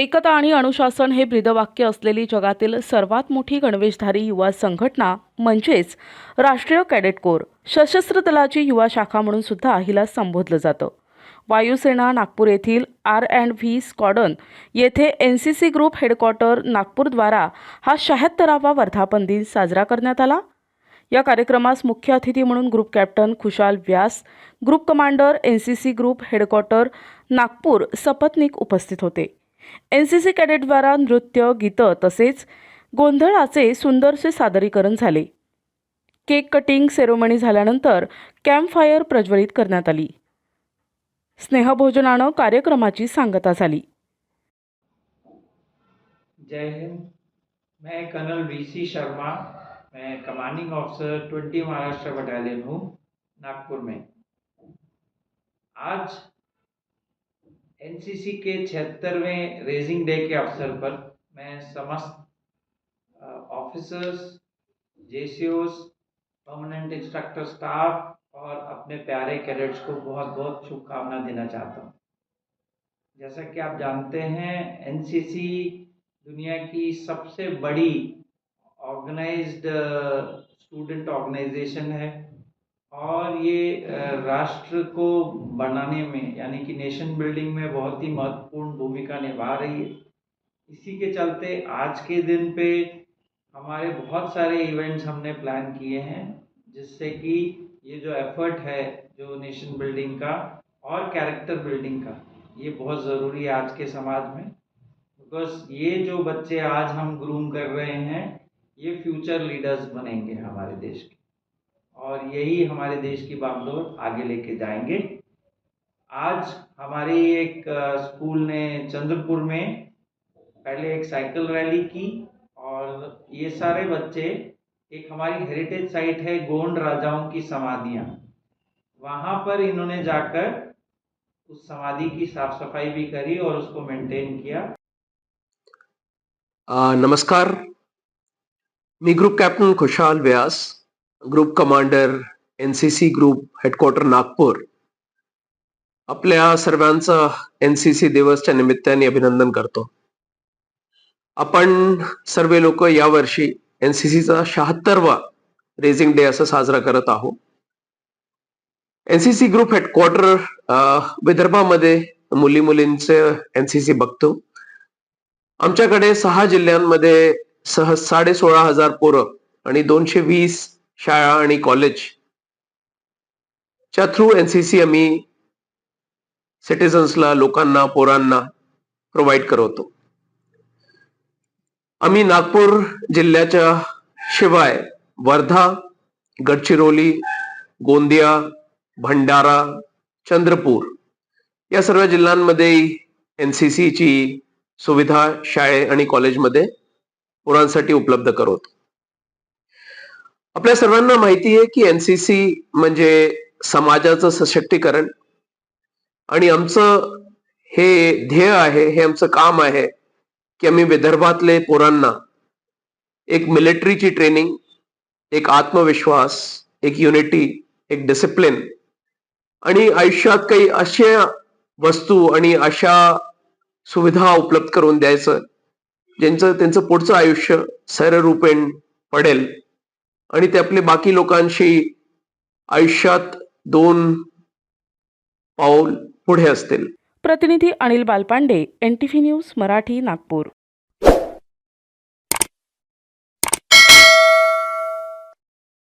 एकता आणि अनुशासन हे ब्रीदवाक्य असलेली जगातील सर्वात मोठी गणवेशधारी युवा संघटना म्हणजेच राष्ट्रीय कॅडेट कोर. सशस्त्र दलाची युवा शाखा म्हणून सुद्धा हिला संबोधलं जातं. वायुसेना नागपूर येथील आर अँड व्ही स्क्वॉडन येथे N C C group headquarter नागपूरद्वारा हा शहात्तरावा वर्धापन दिन साजरा करण्यात आला. या कार्यक्रमास मुख्य अतिथी म्हणून group captain Khushal Vyas group commander N C C group headquarter Nagpur सपत्निक उपस्थित होते. एन सी सी कॅडेटद्वारा नृत्य गीतं तसेच गोंधळाचे सुंदरसे सादरीकरण झाले. केक कटिंग सेरोमनी झाल्यानंतर कॅम्पफायर प्रज्वलित करण्यात आली. स्नेहभोजनानं कार्यक्रमाची सांगता झाली. जय हिंद. मैं कर्नल वीसी शर्मा. मैं commanding officer twenty Maharashtra battalion हूँ नागपुर में। आज एनसीसी के छिहत्तरवें रेजिंग डे के अवसर पर मैं समस्त ऑफिसर्स जेसीओस परमानेंट इंस्ट्रक्टर स्टाफ और अपने प्यारे कैडेट्स को बहुत बहुत शुभकामना देना चाहता हूँ। जैसा कि आप जानते हैं, एनसीसी दुनिया की सबसे बड़ी ऑर्गेनाइज्ड स्टूडेंट ऑर्गेनाइजेशन है। और ये राष्ट्र को बनाने में, यानी कि नेशन बिल्डिंग में बहुत ही महत्वपूर्ण भूमिका निभा रही है। इसी के चलते आज के दिन पे हमारे बहुत सारे इवेंट्स हमने प्लान किए हैं, जिससे कि ये जो एफर्ट है, जो नेशन बिल्डिंग का और कैरेक्टर बिल्डिंग का, ये बहुत ज़रूरी है आज के समाज में। बिकॉज़ ये जो बच्चे आज हम ग्रूम कर रहे हैं, ये फ्यूचर लीडर्स बनेंगे हमारे देश के। और यही हमारे देश की बागडोर आगे लेके जाएँगे। आज हमारी एक स्कूल ने चंद्रपुर में पहले एक साइकिल रैली की और ये सारे बच्चे एक हमारी हेरिटेज साइट है गोंड राजाओं की समाधियाँ। वहाँ पर इन्होंने जाकर उस समाधि की साफ़ सफ़ाई भी करी और उसको मेंटेन किया। अ, नमस्कार। मी group captain Khushal Vyas. Group commander N C C group headquarter Nagpur. आपल्या सर्वांचं एन सी सी दिवसच्या निमित्ताने अभिनंदन करतो. आपण सर्व लोक यावर्षी एन सी सीचा शहात्तरवा रेझिंग डे असं साजरा करत आहोत. N C C group headquarter विदर्भामध्ये मुली मुलींचे एन सी सी बघतो. आमच्याकडे सहा जिल्ह्यांमध्ये सह साडे सोळा हजार पोरं आणि दोनशे वीस शाळा आणि कॉलेज च्या थ्रू एनसीसी आम्ही सिटीजन्सला लोकांना पोरांना प्रोव्हाइड करवतो. आम्ही नागपूर जिल्ह्याच्या शिवाय वर्धा गडचिरोली गोंदिया भंडारा चंद्रपूर या सर्व जिल्ह्यांमध्ये एनसीसीची सुविधा शाळे आणि कॉलेजमध्ये पोरांसाठी उपलब्ध करवतो. आपल्या सर्वांना माहिती आहे की एनसीसी म्हणजे समाजाचं सशक्तीकरण आणि आमचं हे ध्येय आहे हे आमचं काम आहे की आम्ही विदर्भातले पोरांना एक मिलिटरीची ट्रेनिंग एक आत्मविश्वास एक युनिटी एक डिसिप्लिन आणि आयुष्यात काही अशा वस्तू आणि अशा सुविधा उपलब्ध करून द्यायचं ज्यांचं त्यांचं पुढचं आयुष्य सैररूपेण पडेल. आणि ते आपले बाकी लोकांशी आयुष्यात दोन पाऊल पुढे असतील. प्रतिनिधी Anil Balpande N T V news Marathi Nagpur.